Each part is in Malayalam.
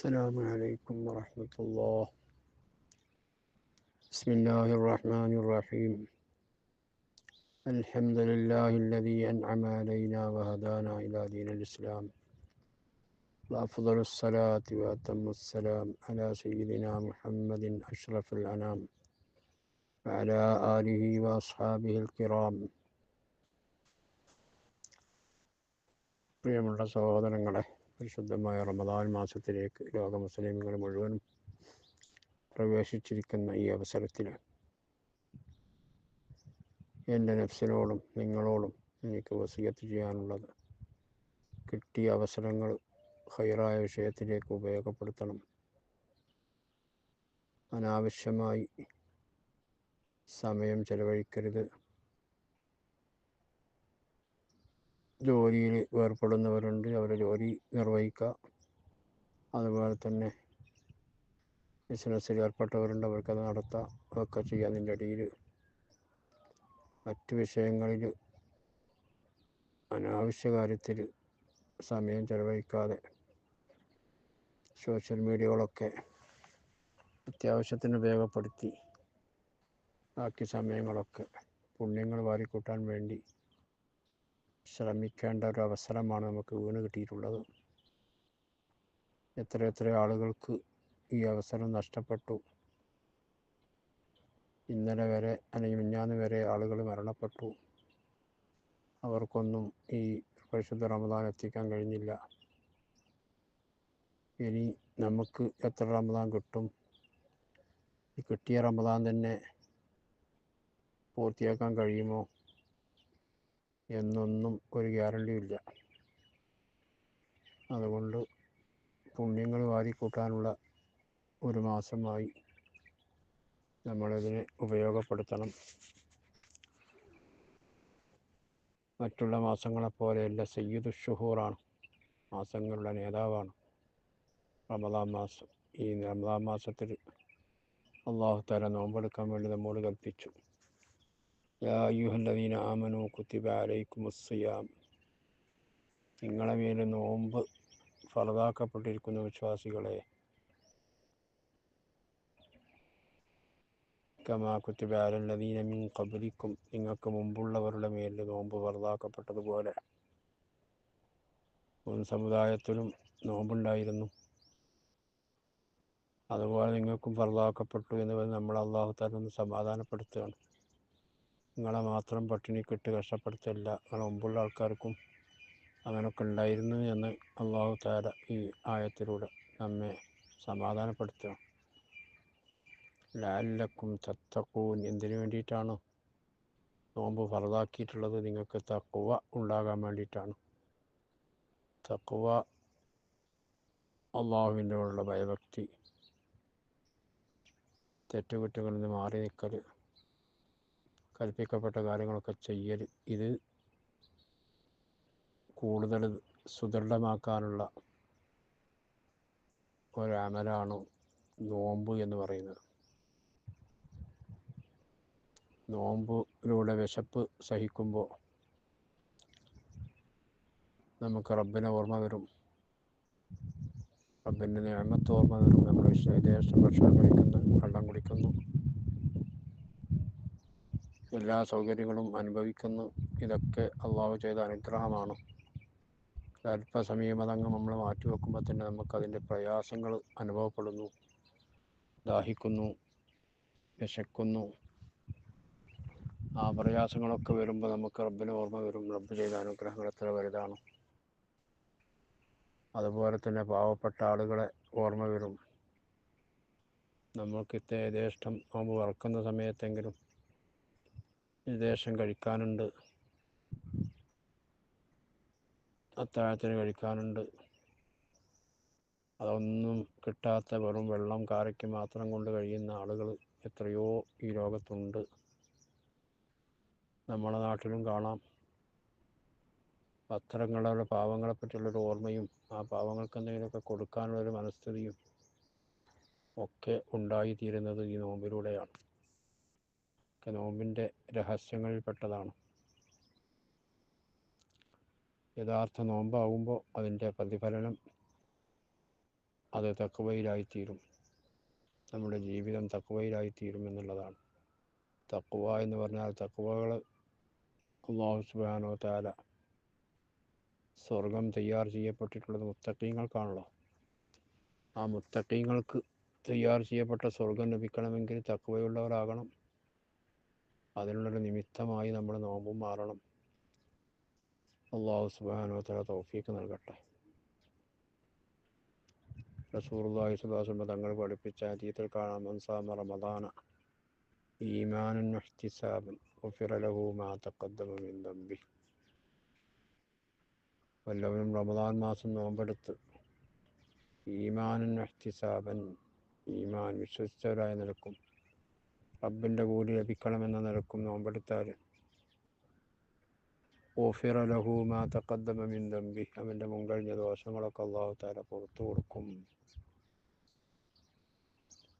السلام عليكم ورحمة الله بسم الله الرحمن الرحيم الحمد لله الذي أنعم علينا وهدانا إلى دين الإسلام وأفضل الصلاة وأتم السلام على سيدنا محمد أشرف الأنام وعلى آله وأصحابه الكرام പ്രിയമുള്ള സഹോദരങ്ങളെ പരിശുദ്ധമായ റമദാൻ മാസത്തിലേക്ക് ലോക മുസ്ലിമുകൾ മുഴുവനും പ്രവേശിച്ചിരിക്കുന്ന ഈ അവസരത്തിൽ എന്റെ നഫ്സിനോടും നിങ്ങളോടും എനിക്ക് വസീയത്ത് ചെയ്യാനുള്ളത് കിട്ടിയ അവസരങ്ങൾ ഹൈറായ വിഷയത്തിലേക്ക് ഉപയോഗപ്പെടുത്തണം. അനാവശ്യമായി സമയം ചെലവഴിക്കരുത്. ജോലിയിൽ ഏർപ്പെടുന്നവരുണ്ട്. അവരെ ജോലി നിർവഹിക്കുക. അതുപോലെ തന്നെ ബിസിനസ്സിൽ ഏർപ്പെട്ടവരുണ്ട്. അവർക്കത് നടത്താം. അതൊക്കെ ചെയ്യാതിന്റെ ഇടയിൽ മറ്റ് വിഷയങ്ങളിൽ അനാവശ്യ കാര്യത്തിൽ സമയം ചെലവഴിക്കാതെ സോഷ്യൽ മീഡിയകളൊക്കെ അത്യാവശ്യത്തിന് ഉപയോഗപ്പെടുത്തി ബാക്കി സമയങ്ങളൊക്കെ പുണ്യങ്ങൾ വാരിക്കൂട്ടാൻ വേണ്ടി ശ്രമിക്കേണ്ട ഒരു അവസരമാണ് നമുക്ക് വീണ് കിട്ടിയിട്ടുള്ളത്. എത്ര എത്ര ആളുകൾക്ക് ഈ അവസരം നഷ്ടപ്പെട്ടു. ഇന്നലെ വരെ അല്ലെങ്കിൽ മിഞ്ഞാന്ന് വരെ ആളുകൾ മരണപ്പെട്ടു. അവർക്കൊന്നും ഈ പരിശുദ്ധ റമദാൻ എത്തിക്കാൻ കഴിഞ്ഞില്ല. ഇനി നമുക്ക് എത്ര റമദാൻ കിട്ടും? ഈ കിട്ടിയ റമദാൻ തന്നെ പൂർത്തിയാക്കാൻ കഴിയുമോ? എന്നൊന്നും ഒരു ഗ്യാരണ്ടിയില്ല അതുകൊണ്ട് പുണ്യങ്ങൾ വാരിക്കൂട്ടാനുള്ള ഒരു മാസമായി നമ്മളിതിനെ ഉപയോഗപ്പെടുത്തണം. മറ്റുള്ള മാസങ്ങളെപ്പോലെയല്ല സയ്യിദ് ഷുഹൂറാണ്. മാസങ്ങളുടെ നേതാവാണ്. റമദാൻ മാസം ഈ റമദാൻ മാസത്തിൽ അള്ളാഹു തല നോമ്പെടുക്കാൻ വേണ്ടി നമ്മോട് കൽപ്പിച്ചു. യാ അയ്യുഹല്ലദീന ആമനു കുത്തിബ അലൈക്കും അസ്സയാം നിങ്ങളെ മേലെ നോമ്പ് ഫലതാക്കപ്പെട്ടിരിക്കുന്ന വിശ്വാസികളെ. കമാ കബലിക്കും നിങ്ങൾക്ക് മുമ്പുള്ളവരുടെ മേലിൽ നോമ്പ് ഫലതാക്കപ്പെട്ടതുപോലെ മുൻ സമുദായത്തിലും നോമ്പുണ്ടായിരുന്നു. അതുപോലെ നിങ്ങൾക്കും ഫലതാക്കപ്പെട്ടു എന്ന് നമ്മൾ അള്ളാഹു താലൊന്ന് സമാധാനപ്പെടുത്തുകയാണ്. നിങ്ങളെ മാത്രം പട്ടിണിക്കിട്ട് കഷ്ടപ്പെടുത്തല്ല നിങ്ങളെ മുമ്പുള്ള ആൾക്കാർക്കും അങ്ങനെയൊക്കെ ഉണ്ടായിരുന്നു എന്ന് അള്ളാഹു താര ഈ ആയത്തിലൂടെ നമ്മെ സമാധാനപ്പെടുത്തുക. ലാലക്കും തത്തക്കൂൻ എന്തിനു വേണ്ടിയിട്ടാണ്? നോമ്പ് ഫറതാക്കിയിട്ടുള്ളത് നിങ്ങൾക്ക് തക്കുവ ഉണ്ടാകാൻ വേണ്ടിയിട്ടാണ്. തക്കുവ അള്ളാഹുവിന്റെ ഉള്ള ഭയഭക്തി. തെറ്റുകുറ്റങ്ങളിൽ നിന്ന് മാറി നിൽക്കൽ കൽപ്പിക്കപ്പെട്ട കാര്യങ്ങളൊക്കെ ചെയ്യൽ ഇത് കൂടുതൽ സുദൃഢമാക്കാനുള്ള ഒരമലാണ് നോമ്പ് എന്ന് പറയുന്നത്. നോമ്പിലൂടെ വിശപ്പ് സഹിക്കുമ്പോൾ നമുക്ക് റബ്ബിനെ ഓർമ്മ വരും. റബ്ബിന്റെ നിയമത്ത് ഓർമ്മ വരും. നമ്മൾ വിശേഷം ഭക്ഷണം കഴിക്കുന്നു വെള്ളം കുടിക്കുന്നു. എല്ലാ സൗകര്യങ്ങളും അനുഭവിക്കുന്നു. ഇതൊക്കെ അള്ളാഹു ചെയ്ത അനുഗ്രഹമാണ്. അല്പസമയം അതങ്ങ് നമ്മൾ മാറ്റിവെക്കുമ്പോൾ തന്നെ നമുക്കതിന്റെ പ്രയാസങ്ങൾ അനുഭവപ്പെടുന്നു. ദാഹിക്കുന്നു വിശക്കുന്നു. ആ പ്രയാസങ്ങളൊക്കെ വരുമ്പോൾ നമുക്ക് റബ്ബിന് ഓർമ്മ വരും. റബ്ബ് ചെയ്ത അനുഗ്രഹങ്ങൾ എത്ര വലുതാണ്. അതുപോലെ തന്നെ പാവപ്പെട്ട ആളുകളെ ഓർമ്മ വരും. നമ്മൾക്ക് ഇത്ര യഥേഷ്ടം നോമ്പ് വറക്കുന്ന സമയത്തെങ്കിലും ദേശം കഴിക്കാനുണ്ട്. അത്താഴത്തിന് കഴിക്കാനുണ്ട്. അതൊന്നും കിട്ടാത്ത വെറും വെള്ളം കാരയ്ക്ക് മാത്രം കൊണ്ട് കഴിയുന്ന ആളുകൾ എത്രയോ ഈ ലോകത്തുണ്ട്. നമ്മുടെ നാട്ടിലും കാണാം. പത്രങ്ങളുടെ പാവങ്ങളെ പറ്റിയുള്ളൊരു ഓർമ്മയും ആ പാവങ്ങൾക്ക് എന്തെങ്കിലുമൊക്കെ കൊടുക്കാനുള്ളൊരു മനസ്ഥിതിയും ഒക്കെ ഉണ്ടായിത്തീരുന്നത് ഈ നോമ്പിലൂടെയാണ്. ഒക്കെ നോമ്പിന്റെ രഹസ്യങ്ങളിൽപ്പെട്ടതാണ്. യഥാർത്ഥ നോമ്പാവുമ്പോൾ അതിന്റെ പ്രതിഫലനം അത് തക്കുവയിലായിത്തീരും നമ്മുടെ ജീവിതം തക്കുവയിലായിത്തീരും എന്നുള്ളതാണ്. തക്കുവ എന്ന് പറഞ്ഞാൽ തക്കുവകൾ അള്ളാഹു സുബാനോ താല സ്വർഗം തയ്യാർ ചെയ്യപ്പെട്ടിട്ടുള്ളത് മുത്തക്കീങ്ങൾക്കാണല്ലോ ആ മുത്തക്കീങ്ങൾക്ക് തയ്യാർ ചെയ്യപ്പെട്ട സ്വർഗം ലഭിക്കണമെങ്കിൽ തക്കുവയുള്ളവരാകണം അതിനുള്ളൊരു നിമിത്തമായി നമ്മൾ നോമ്പും മാറണം. അള്ളാഹു സുബാനോത്തര തോഫീക്ക് നൽകട്ടെ. റസൂർലാഹി സുബാസുബ തങ്ങൾ പഠിപ്പിച്ച അതീത്തിൽ കാണാം മൻസാമ റമദാന ഈമാനൻ ഇഹ്തിസാബൻ ഗുഫിറ ലഹു മാ തഖദ്ദമ മിൻ ദംബി വല്ലവനും റമദാൻ മാസം നോമ്പെടുത്ത് ഈമാനൻ ഇഹ്തിസാബൻ ഈമാൻ വിശ്വസിച്ചവരായി നിലക്കും റബ്ബിന്റെ കൂലി ലഭിക്കണമെന്ന നിലക്കും നോമ്പെടുത്താൽ. ഓഫിറ ലഹു മാ തഖദ്ദമ മിൻ ദംബി അവന്റെ മുൻകഴിഞ്ഞ ദോഷങ്ങളൊക്കെ അള്ളാഹു താല പുറത്തു കൊടുക്കും.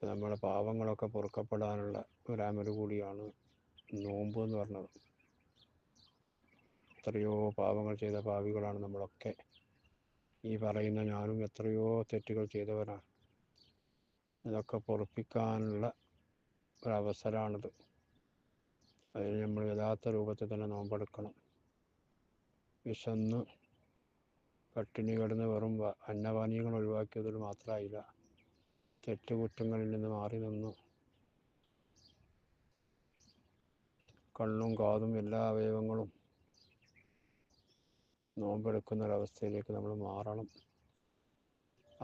നമ്മുടെ പാവങ്ങളൊക്കെ പൊറുക്കപ്പെടാനുള്ള ഒരാമൽ കൂടിയാണ് നോമ്പ് എന്ന് പറഞ്ഞത്. എത്രയോ പാവങ്ങൾ ചെയ്ത പാവികളാണ് നമ്മളൊക്കെ. ഈ പറയുന്ന ഞാനും എത്രയോ തെറ്റുകൾ ചെയ്തവരാണ്. ഇതൊക്കെ പൊറപ്പിക്കാനുള്ള ഒരവസരമാണിത് അതിന് നമ്മൾ യഥാർത്ഥ രൂപത്തിൽ തന്നെ നോമ്പെടുക്കണം. വിശന്ന് പട്ടിണി കിടന്ന് വെറും അന്നപാനീയങ്ങൾ ഒഴിവാക്കിയതിൽ മാത്രമായില്ല തെറ്റുകുറ്റങ്ങളിൽ നിന്ന് മാറി നിന്നു. കണ്ണും കാതും എല്ലാ അവയവങ്ങളും നോമ്പെടുക്കുന്ന ഒരവസ്ഥയിലേക്ക് നമ്മൾ മാറണം.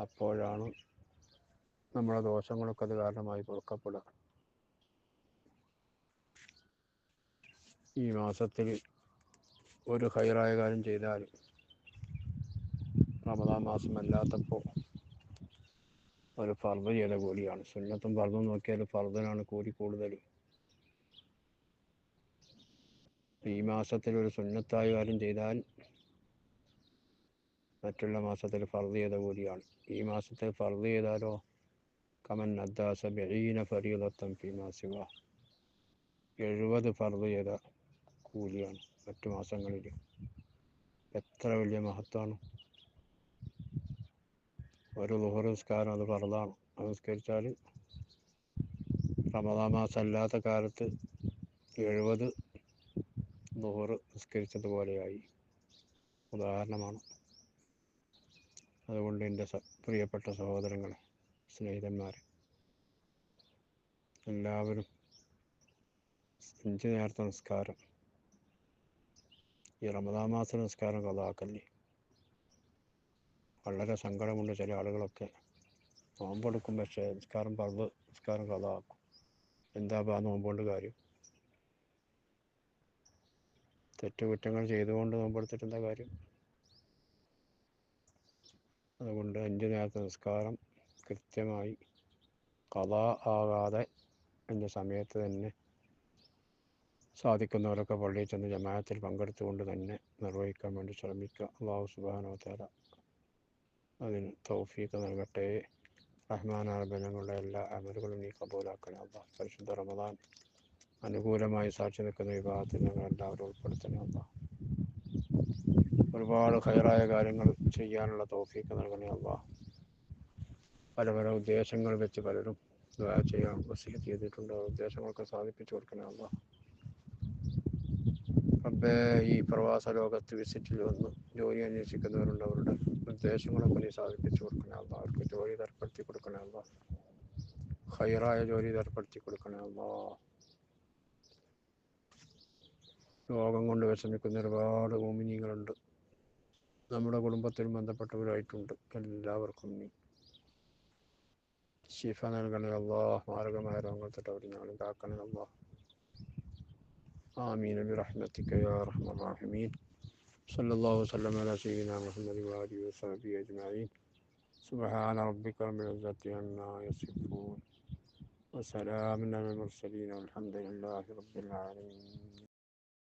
അപ്പോഴാണ് നമ്മുടെ ദോഷങ്ങളൊക്കെ അത് കാരണമായി പൊറുക്കപ്പെടുക. ഈ മാസത്തിൽ ഒരു ഹൈറായ കാര്യം ചെയ്താൽ റമദാൻ മാസം അല്ലാത്തപ്പോൾ ഒരു ഫർദ് ചെയ്ത കൂലിയാണ്. സുന്നത്തും ഫർദും നോക്കിയാൽ ഫർദിനാണ് കൂലി കൂടുതൽ. ഈ മാസത്തിൽ ഒരു സുന്നത്തായ കാര്യം ചെയ്താൽ മറ്റുള്ള മാസത്തിൽ ഫർദ് ചെയ്ത കൂലിയാണ്. ഈ മാസത്തിൽ ഫർദ് ചെയ്താലോ? കമൻ അദ്ദാസ ബഹീന ഫരീദത്തം ഫി മാസിവ എഴുപത് ഫർദ് ചെയ്ത കൂലിയാണ് മറ്റു മാസങ്ങളിൽ എത്ര വലിയ മഹത്വമാണ് ഒരു ലുഹർ നിസ്കാരം അത് പറഞ്ഞതാണ്. അത് നിസ്കരിച്ചാൽ റമദാ മാസം അല്ലാത്ത കാലത്ത് എഴുപത് ലുഹർ നിസ്കരിച്ചതുപോലെയായി. ഉദാഹരണമാണ്. അതുകൊണ്ട് എന്റെ പ്രിയപ്പെട്ട സഹോദരങ്ങളെ സ്നേഹിതന്മാരെ എല്ലാവരും അഞ്ച് നേരത്തെ നിസ്കാരം ഈ റമദാ മാസ നിസ്കാരം കഥാക്കല്ലേ വളരെ സങ്കടമുണ്ട് ചില ആളുകളൊക്കെ. നോമ്പെടുക്കും പക്ഷേ നിസ്കാരം പറവ് നിസ്കാരം കഥാക്കും എന്താ ആ നോമ്പുകൊണ്ട് കാര്യം? തെറ്റുകുറ്റങ്ങൾ ചെയ്തുകൊണ്ട് നോമ്പെടുത്തിട്ട് എന്താ കാര്യം? അതുകൊണ്ട് അഞ്ച് നേരത്തെ നിസ്കാരം കൃത്യമായി കഥ ആകാതെ എന്റെ സമയത്ത് തന്നെ സാധിക്കുന്നവരൊക്കെ പള്ളിയിൽ ചെന്ന് ജമാഅത്തിൽ പങ്കെടുത്തുകൊണ്ട് തന്നെ നിർവഹിക്കാൻ വേണ്ടി ശ്രമിക്കുക. അള്ളാഹു സുബാനോ തല അതിന് തൗഫീക്ക് നൽകട്ടെ. റഹ്മാൻ റഹ്മാനാർബനങ്ങളുടെ എല്ലാ അമലുകളും നീ കബൂലാക്കണേ. അള്ളാഹ് പരിശുദ്ധ റമദാൻ അനുകൂലമായി സാക്ഷി നിൽക്കുന്ന വിഭാഗത്തിൽ ഞങ്ങൾ എല്ലാവരും ഉൾപ്പെടുത്തണേ. അള്ളാഹ് ഒരുപാട് ഹൈറായ കാര്യങ്ങൾ ചെയ്യാനുള്ള തൗഫീക്ക് നൽകണേ. അള്ളാഹ് പല പല ഉദ്ദേശങ്ങൾ വെച്ച് പലരും ചെയ്യാൻ വസീലത്ത് ചെയ്തിട്ടുണ്ട്. ആ ഉദ്ദേശങ്ങളൊക്കെ സാധിപ്പിച്ചു കൊടുക്കണേ. അള്ളാഹ് ഈ പ്രവാസ ലോകത്ത് വിസിറ്റിൽ വന്ന്. ജോലി അന്വേഷിക്കുന്നവരുണ്ട് അവരുടെ ഉദ്ദേശങ്ങളൊക്കെ നീ സാധിപ്പിച്ചു കൊടുക്കണേ അല്ല അവർക്ക് ജോലി ഏർപ്പെടുത്തി കൊടുക്കണേ അല്ല ഹൈറായ ജോലി ഏർപ്പെടുത്തി കൊടുക്കണേ അല്ല രോഗം കൊണ്ട് വിഷമിക്കുന്ന ഒരുപാട് മോമിനികളുണ്ട്. നമ്മുടെ കുടുംബത്തിൽ ബന്ധപ്പെട്ടവരായിട്ടുണ്ട്. എല്ലാവർക്കും നീ ശിഫ നൽകണേ അല്ലാ മാരകമായ രോഗങ്ങൾ തൊട്ട് അവർ ഞങ്ങളും കാക്കണേ അല്ലാ آمين برحمتك يا أرحم الراحمين. صلى الله وسلم على سيدنا محمد وآله وصحبه أجمعين. سبحان ربك رب العزة عما يصفون. وسلام على المرسلين والحمد لله رب العالمين.